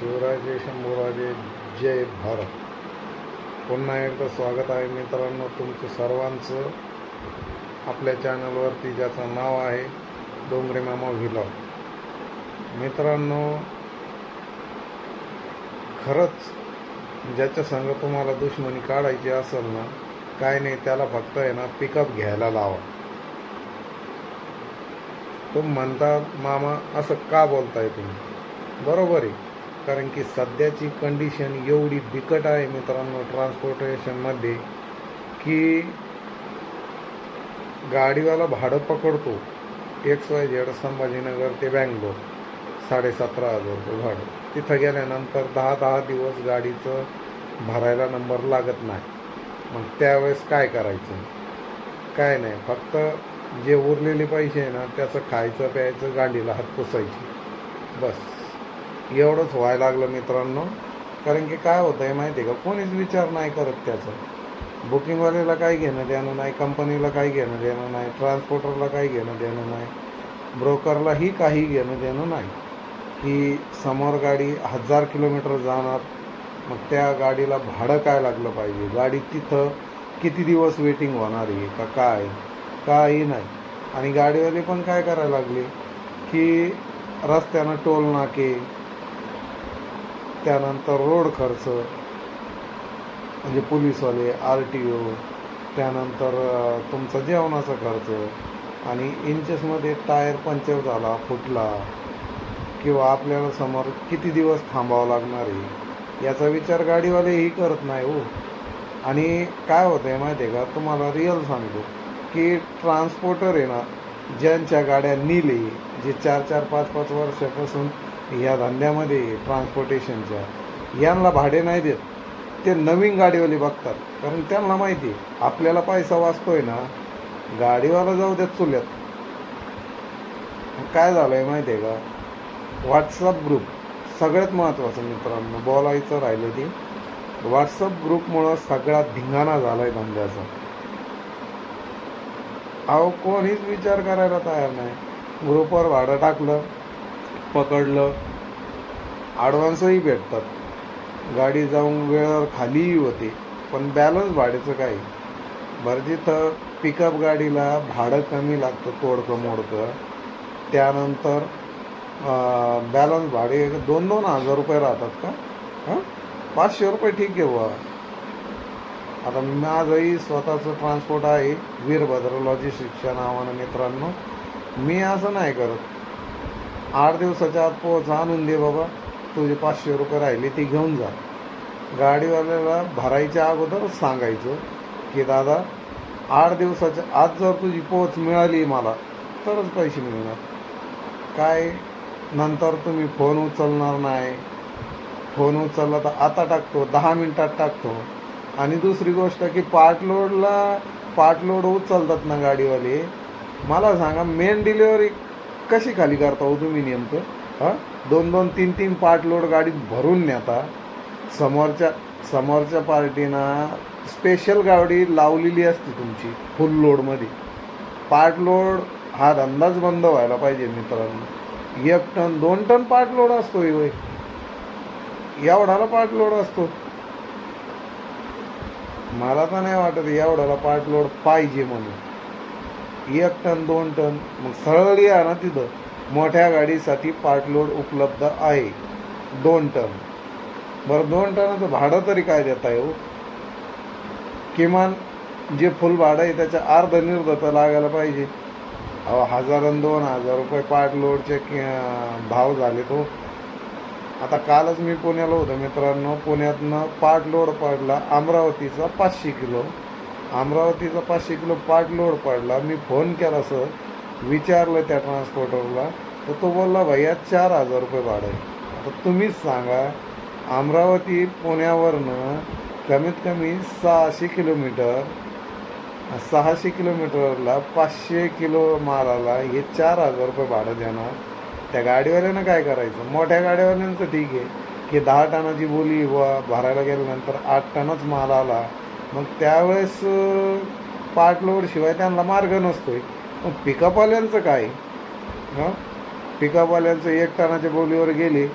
शिवराजे शंभूराजे जय भारत. पुन्हा एकदा स्वागत आहे मित्रांनो तुमचं सर्वांचं. आपल्या चॅनलवरती ज्याचं नाव आहे डोंगरे मामा व्हिलॉग. मित्रांनो खरंच ज्याच्या संग तुम्हाला दुश्मनी काढायची असेल ना काय नाही त्याला फक्त आहे ना पिकअप घ्यायला लावा. तुम्ही म्हणता मामा असं का बोलताय तुम्ही? बरोबर आहे. कारण की सध्याची कंडिशन एवढी बिकट आहे मित्रांनो ट्रान्सपोर्टेशनमध्ये की गाडीवाला भाडं पकडतो. एक्स वाय झेड संभाजीनगर ते बँगलोर साडेसतरा हजार रुपये भाडं. तिथं गेल्यानंतर दहा दहा दिवस गाडीचं भरायला नंबर लागत नाही. मग त्यावेळेस काय करायचं? काय नाही फक्त जे उरलेले पैसे आहे ना त्याचं खायचं प्यायचं गाडीला हात पुसायची. बस. एवढंच व्हायला लागलं मित्रांनो. कारण की काय होतं आहे माहिती आहे का? कोणीच विचार नाही करत त्याचं. बुकिंगवाल्याला काही घेणं देणं नाही कंपनीला काही घेणं देणं नाही ट्रान्सपोर्टरला काही घेणं देणं नाही ब्रोकरलाही काही घेणं देणं नाही. की समोर गाडी हजार किलोमीटर जाणार मग त्या गाडीला भाडं काय लागलं पाहिजे? गाडी तिथं किती दिवस वेटिंग होणार आहे का काय? काही नाही. आणि गाडीवाले पण काय करायला लागले? की रस्त्यानं टोल नाके त्यानंतर रोड खर्च म्हणजे पोलीसवाले आर टी ओ त्यानंतर तुमचा जेवणाचा खर्च आणि इंचेसमध्ये टायर पंक्चर झाला फुटला किंवा आपल्याला समोर किती दिवस थांबावं लागणार आहे याचा विचार गाडीवालेही करत नाही हो. आणि काय होतं आहे माहिती आहे का? तुम्हाला रिअल सांगतो की ट्रान्सपोर्टर आहे ना ज्यांच्या गाड्या नेली जे चार चार पाच पाच वर्षापासून या धंद्यामध्ये ट्रान्सपोर्टेशनच्या यांना भाडे नाही देत. ते नवीन गाडीवाले बघतात. कारण त्यांना माहिती आहे आपल्याला पैसा वाचतोय ना गाडीवाला जाऊ देत चुल्यात. काय झालं आहे माहिती आहे का? व्हॉट्सअप ग्रुप सगळ्यात महत्त्वाचं मित्रांनो बोलायचं राहिलं ते. व्हॉट्सअप ग्रुपमुळं सगळा धिंगाणा झाला आहे धंद्याचा. अहो कोणीच विचार करायला तयार नाही. ग्रुपवर भाडं टाकलं पकडलं. ॲडव्हान्सही भेटतात. गाडी जाऊन वेळेवर खालीही होते पण बॅलन्स भाड्याचं काय बरं तिथं पिकअप गाडीला भाडं कमी लागतं तोडकं मोडकं त्यानंतर बॅलन्स भाडे दोन दोन हजार रुपये राहतात का? हां? पाचशे रुपये ठीक आहे बा आता माझंही स्वतःचं ट्रान्सपोर्ट आहे वीरभद्र लॉजिस्टिक्सच्या नावानं मित्रांनो. मी असं नाही करत. आठ दिवसाच्या आत पोहोच आणून दे बाबा. तुझे पाचशे रुपये राहिले ते घेऊन जा. गाडीवाल्याला भरायच्या अगोदर सांगायचं की दादा आठ दिवसाच्या आत जर तुझी पोच मिळाली मला तरच पैसे मिळणार. काय? नंतर तुम्ही फोन उचलणार नाही. फोन उचलला तर आता टाकतो दहा मिनटात टाकतो. आणि दुसरी गोष्ट की पार्टलोडला पार्टलोड पार्ट लोड उचलतात ना गाडीवाले. मला सांगा मेन डिलिव्हरी कशी खाली करता हो तुम्ही नेमकं? हां? दोन दोन तीन तीन पार्ट लोड गाडीत भरून नेता. समोरच्या समोरच्या पार्टीनं स्पेशल गाडी लावलेली असते तुमची फुल लोडमध्ये पार्ट लोड हा धंदाच बंद व्हायला पाहिजे मित्रांनो. एक टन दोन टन पार्ट लोड असतो हे एवढाला पार्ट लोड असतो. मला तर नाही वाटत एवढाला पार्ट लोड पाहिजे म्हणून. एक टन दोन टन मग सरळ या ना तिथं. मोठ्या गाडीसाठी पार्टलोड उपलब्ध आहे. दोन टन. बरं दोन टनाचं भाडं तरी काय देता येऊ हो? किमान जे फुल भाडं आहे त्याच्या अर्ध निर्धत लागायला पाहिजे. अहो हजार आणि दोन हजार रुपये पार्टलोडचे भाव झाले तो हो. आता कालच मी पुण्याला होतो मित्रांनो. पुण्यातनं पार्ट लोड पडला अमरावतीचा पाचशे किलो. अमरावतीचा पाचशे किलो पार्ट लोड पडला. मी फोन केला सर विचारलं त्या ट्रान्सपोर्टरला तर तो बोलला भैया चार हजार रुपये भाडं आहे. आता तुम्हीच सांगा अमरावती पुण्यावरनं कमीत कमी सहाशे किलोमीटर सहाशे किलोमीटरला पाचशे किलो मालाला हे चार हजार रुपये भाडं देणार. त्या गाडीवाल्यानं काय करायचं? मोठ्या गाडीवाल्यांचं ठीक आहे. की दहा टनाची बोली व भरायला गेल्यानंतर आठ टनच माल आला. मग त्यावेळेस पार्ट शिवाय त्यांना मार्ग नसतो आहे मग पिकअपवाल्यांचं काय? हां? पिकअपवाल्यांचं एक टनाच्या बोलीवर गेले.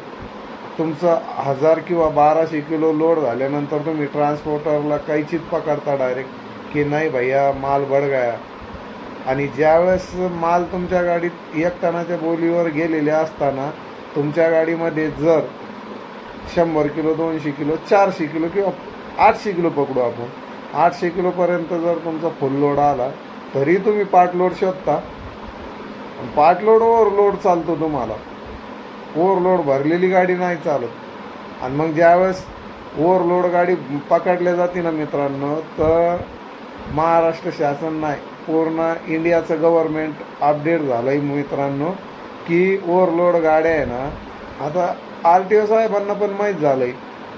तुमचं हजार किंवा बाराशे किलो लोड झाल्यानंतर तुम्ही ट्रान्सपोर्टरला कैचीत पकडता डायरेक्ट की नाही भैया माल बडगाया. गया आणि ज्यावेळेस माल तुमच्या गाडीत एक टनाच्या बोलीवर गेलेले असताना तुमच्या गाडीमध्ये जर शंभर किलो दोनशे किलो चारशे किलो किंवा आठशे किलो पकडू आपण. आठशे किलोपर्यंत जर तुमचा फुल लोड आला तरी तुम्ही पार्टलोड शोधता. पार्टलोड ओव्हरलोड चालतो तुम्हाला. ओव्हरलोड भरलेली गाडी नाही चालत. आणि मग ज्यावेळेस ओव्हरलोड गाडी पकडल्या जाते ना मित्रांनो तर महाराष्ट्र शासन नाही पूर्ण इंडियाचं गव्हर्मेंट अपडेट झालं आहे मित्रांनो की ओव्हरलोड गाड्या आहे ना आता आर टी ओ साहेबांना पण माहीत झालं आहे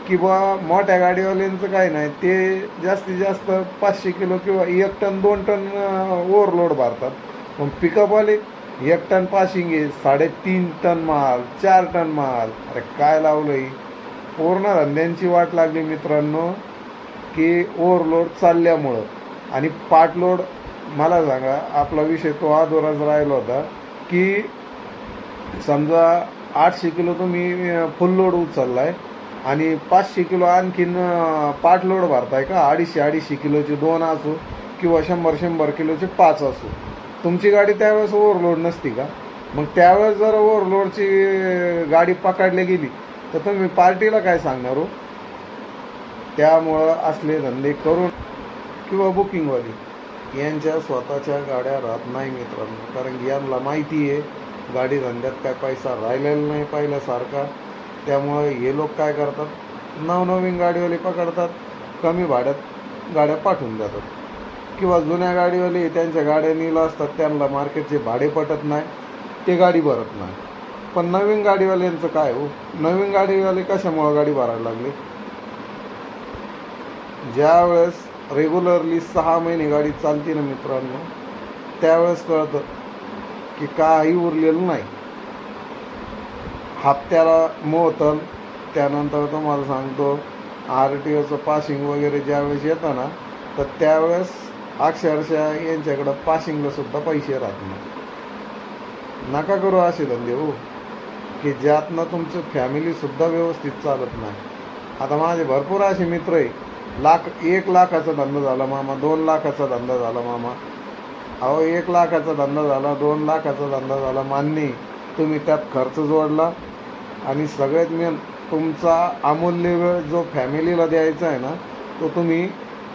की बा मोठ्या गाडीवाल्यांचं काय नाही ते जास्तीत जास्त पाचशे किलो किंवा एक टन दोन टन ओव्हरलोड भरतात. मग पिकअपवाले एक टन पाशिंग आहे साडेतीन टन माल चार टन माल. अरे काय लावलं आहे पूर्ण धंद्यांची वाट लागली मित्रांनो की ओव्हरलोड चालल्यामुळं. आणि पार्टलोड मला सांगा आपला विषय तो अधोराच राहिला होता की समजा आठशे किलो तुम्ही फुल लोड उचललाय. आणि पाचशे किलो आणखीन पाठ लोड भरताय का? अडीचशे अडीचशे किलोचे दोन असो किंवा शंभर शंभर किलोचे पाच असो. तुमची गाडी त्यावेळेस ओव्हरलोड नसती का? मग त्यावेळेस जर ओव्हरलोडची गाडी पकडली गेली तर तुम्ही पार्टीला काय सांगणार हो? त्यामुळं असले धंदे करून किंवा बुकिंगवाली यांच्या स्वतःच्या गाड्या राहत नाही मित्रांनो. कारण यांना माहिती आहे गाडी धंद्यात काय पैसा राहिलेला नाही पहिल्यासारखा. त्यामुळे हे लोक काय करतात? नवनवीन गाडीवाले पकडतात कमी भाड्यात गाड्या पाठवून देतात. किंवा जुन्या गाडीवाले त्यांच्या गाड्या नेलं असतात त्यांना मार्केटचे भाडे पटत नाही ते गाडी भरत नाही. पण नवीन गाडीवाल्यांचं काय हो? नवीन गाडीवाले कशामुळं गाडी भरायला लागले? ज्यावेळेस रेग्युलरली सहा महिने गाडी चालते ना मित्रांनो त्यावेळेस कळतं की काही उरलेलं नाही. हप्त्याला मोहतल त्यानंतर तुम्हाला सांगतो आर टी ओचं पासिंग वगैरे ज्यावेळेस येतं ना तर त्यावेळेस अक्षरशः यांच्याकडं पासिंगला सुद्धा पैसे राहत नाही. नका करू असे धंदे हो की ज्यातनं तुमचं फॅमिलीसुद्धा व्यवस्थित चालत नाही. आता माझे भरपूर असे मित्र आहे. लाख एक लाखाचा धंदा झाला मामा दोन लाखाचा धंदा झाला मामा. अहो एक लाखाचा धंदा झाला दोन लाखाचा धंदा झाला मान्य तुम्ही त्यात खर्च जोडला. आणि सगळ्यात मेन तुमचा अमूल्य वेळ जो फॅमिलीला द्यायचा आहे ना तो तुम्ही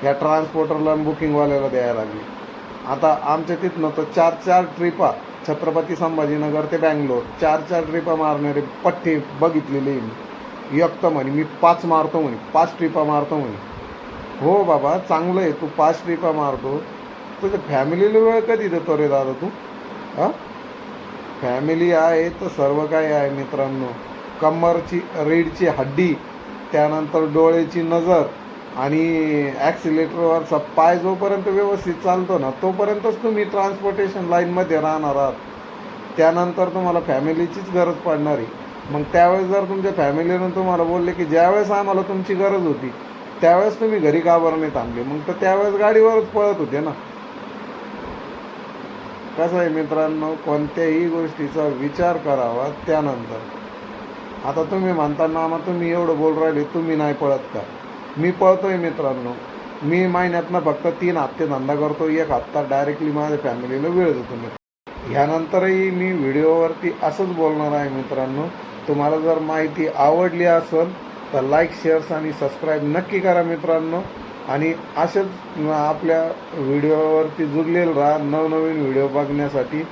ह्या ट्रान्सपोर्टरला बुकिंगवाल्याला द्यायला लागली. आता आमच्या तिथनं तर चार चार ट्रिपा छत्रपती संभाजीनगर ते बँगलोर चार चार ट्रिपा मारणारे पठ्ठे बघितलेले मी. एक म्हणे मी पाच मारतो म्हणे पाच ट्रिपा मारतो म्हणे. हो बाबा चांगलं आहे तू पाच ट्रिपा मारतो. तुझ्या फॅमिलीला वेळ कधी देतो रे दादा तू? हां? फॅमिली आहे तर सर्व काही आहे मित्रांनो. कमरची रीडची हड्डी त्यानंतर डोळ्याची नजर आणि ॲक्सिलेटरवरचा पाय जोपर्यंत व्यवस्थित चालतो ना तोपर्यंतच तुम्ही ट्रान्सपोर्टेशन लाईनमध्ये राहणार आहात. त्यानंतर तुम्हाला फॅमिलीचीच गरज पडणार आहे. मग त्यावेळेस जर तुमच्या फॅमिलीनं तुम्हाला बोलले की ज्यावेळेस आम्हाला तुमची गरज होती त्यावेळेस तुम्ही घरी का बरं नाही थांबले मग तर त्यावेळेस गाडीवरच पळत होते ना. कसं आहे मित्रांनो कोणत्याही गोष्टीचा विचार करावा त्यानंतर. आता तुम्ही म्हणताना मग तुम्ही एवढं बोल राहिले तुम्ही नाही पळत का? मी पळतो आहे मित्रांनो. मी महिन्यातनं फक्त तीन हप्ते धंदा करतो एक हप्ता डायरेक्टली माझ्या फॅमिलीला वेळ देतो मी. ह्यानंतरही मी व्हिडिओवरती असंच बोलणार आहे मित्रांनो. तुम्हाला जर माहिती आवडली असेल तर लाईक शेअर्स आणि सबस्क्राईब नक्की करा मित्रांनो. आणि असेच आपल्या व्हिडिओवरती जुळलेलं राहा नवनवीन व्हिडिओ बघण्यासाठी